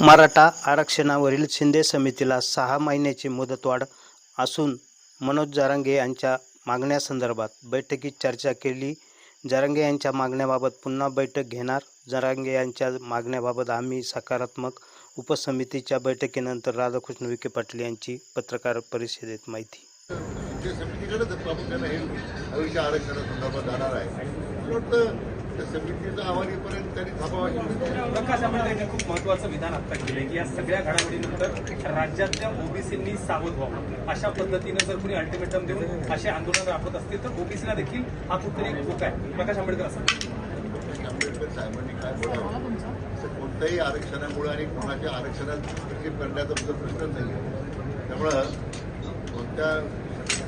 मराठा आरक्षणावरील शिंदे समितीला सहा महिन्याची मुदतवाढ असून मनोज जारांगे यांच्या मागण्यासंदर्भात बैठकीत चर्चा केली. जारांगे यांच्या मागण्याबाबत पुन्हा बैठक घेणार. जारांगे यांच्या मागण्याबाबत आम्ही सकारात्मक उपसमितीच्या बैठकीनंतर राधाकृष्ण विखे पाटील यांची पत्रकार परिषदेत माहिती. समितीकडे प्रामुख्याने हे आरक्षणासंदर्भात जाणार आहे. त्या समितीचा अहवाल येईपर्यंत त्यांनी थांबावं. प्रकाश आंबेडकरांनी खूप महत्वाचं विधान आता केलं की या सगळ्या घडामोडीनंतर राज्यातल्या ओबीसींनी सावध व्हावं. अशा पद्धतीनं जर कोणी अल्टिमेटम देऊन असे आंदोलन राबवत असतील तर ओबीसीला देखील हा कुठतरी एक धोका आहे. प्रकाश आंबेडकर असं. प्रकाश आंबेडकर साहेबांनी काय बोलावं? कोणत्याही आरक्षणामुळे आणि कोणाच्या आरक्षणात करण्याचा तुझा प्रश्नच नाही आहे त्यामुळं कोणत्या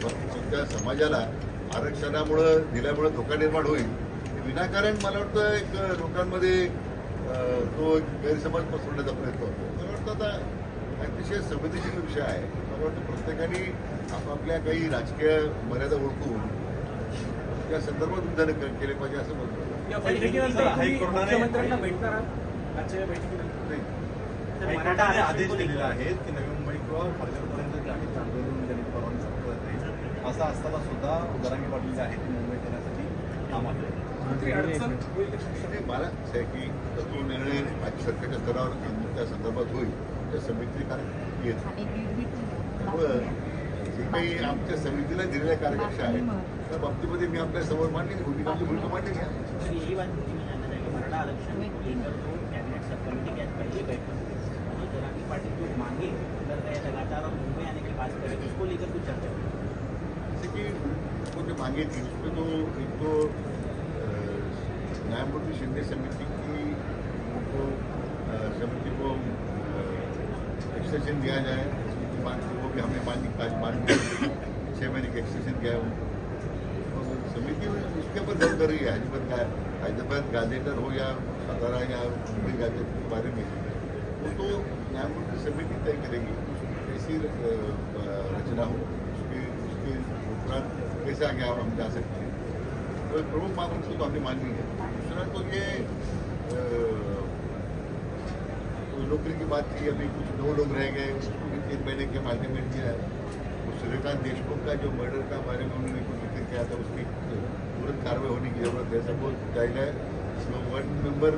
कोणत्या समाजाला आरक्षणामुळं दिल्यामुळं धोका निर्माण होईल विनाकारण मला वाटतं एक लोकांमध्ये तो एक गैरसमज पसरवण्याचा प्रयत्न होतो. मला वाटतं आता अतिशय संवेदनशील विषय आहे. मला वाटतं प्रत्येकाने आपापल्या काही राजकीय मर्यादा ओळखून त्या संदर्भात विधान केले पाहिजे असं म्हणतो आहात? आदेश दिलेला आहे की नवी मुंबई किंवा आंदोलन त्यांनी परवानगी असं असताना सुद्धा जरांगे पाटील जे आहेत ते मुंबईत येण्यासाठी काम मला असं आहे की तो निर्णय राज्य सरकारच्या स्तरावर त्या संदर्भात होईल त्या समिती काय येत. त्यामुळं जे काही आमच्या समितीला दिलेल्या कार्यकक्षा आहेत त्या बाबतीमध्ये मी आपल्या समोर मांडली भूमिका भूमिका मांडली आहे को लेकर जो मांगे कर रहे हैं लगातार और मुंबई आने की बात करें उसको लेकर कुछ चर्चा जैसे कि वो जो मांगे थी उसमें तो एक तो न्यायमूर्ति शिंदे समिति की उनको समिति को एक्सटेंशन दिया जाए। उसकी मांग थी वो भी हमने मांग आज मांग छः महीने का एक्सटेंशन दिया है उनको। और समिति उसके ऊपर गौर कर रही है। हैदराबाद हैदराबाद गाजेटर हो या सतारा या मुंबई गाजेटर के बारे में। वो तो न्यायमूर्ति समिति तय करेगी। अ, रचना हो उसके उसके उपरांत कैसे आगे हम जा सकते हैं। तो प्रमुख मांग तो हमने मानी है। तो ये नौकरी की बात की, अभी कुछ दो लोग रह गए, उसको भी तीन महीने के माध्यम में दिया है। तो सूर्यकांत देशमुख का जो मर्डर का बारे में उन्होंने कुछ ज़िक्र किया था, उसकी तुरंत कार्रवाई होने की ज़रूरत है। सबको चाहिए जो वन मेंबर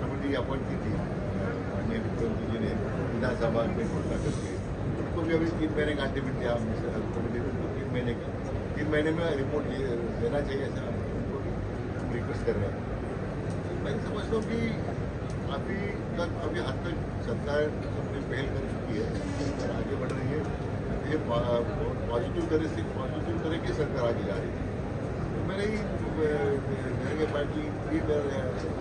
कमेटी अपॉइंट की थी। माननीय मुख्यमंत्री जी ने विधानसभा में घोषणा करके उनको भी अभी तीन महीने का अल्टीमेट दिया कमेटी को तीन महीने का। तीन महीने में रिपोर्ट देना चाहिए, ऐसा रिक्वेस्ट कर रहे हैं। मैं समझता हूँ कि अभी तक अभी हद तक सरकार अपनी पहल कर चुकी है आगे बढ़ रही है। ये पॉजिटिव तरह से, पॉजिटिव तरह की सरकार आगे जा रही है। तो मेरे ही जगह पार्टी ये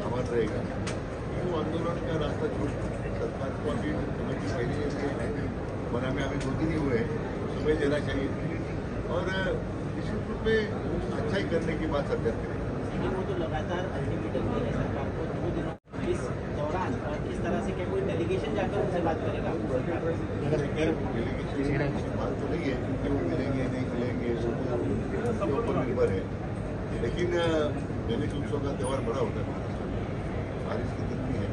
आह्वान रहेगा। कि वो आंदोलन का रास्ता छोड़ सरकार को अभी कमेटी पहले ही बना में अभी दो दिन ही हुए समय देना चाहिए। और निश्चित रूप में अच्छा ही करने की बात सरकार करेगी। लेकिन वो तो लगातार अल्टीमेटम दे रहे हैं सरकार को दो दिनों इस दौरान और इस तरह से क्या कोई डेलीगेशन जाकर उनसे बात करेगा की बात तो नहीं है क्योंकि वो मिलेंगे नहीं मिलेंगे निर्भर है लेकिन गणेश उत्सव का त्यौहार बड़ा होता है बारिश की दिन है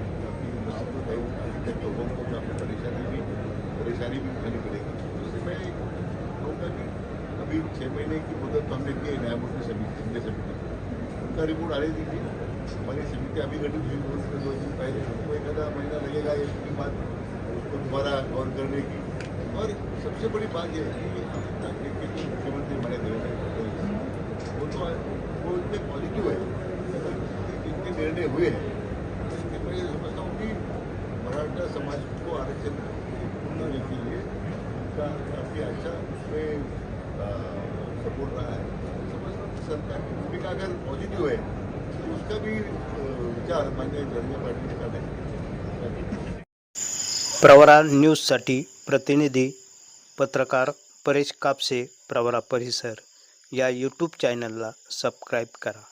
है लोगों को काफ़ी परेशानी भी परेशानी भी उठानी पड़ेगी तो इससे मैं कहूँगा कि अभी छः महीने की मुदत तो हमने है न्यायमूर्ति समिति समिति को। रिपोर्ट आने दीजिए हमारी समिति अभी गठित हुई दो दिन पहले उसको एक आधा महीना लगेगा इसके बाद उसको दोबारा गौर करने की और सबसे बड़ी बात यह है कि के मुख्यमंत्री हमारे फडणवीस वो तो वो इतने पॉजिटिव है जितने निर्णय हुए हैं इसके मैं ये समझता हूँ कि मराठा समाज को आरक्षण देने के लिए उनका काफ़ी अच्छा उसमें सपोर्ट रहा है कि सरकार की भूमिका अगर पॉजिटिव है तो उसका भी विचार मान्य जनता पार्टी ने नहीं प्रवरा न्यूजसाठी प्रतिनिधी पत्रकार परेश कापसे प्रवरा परिसर. या यूट्यूब चॅनलला सबस्क्राईब करा.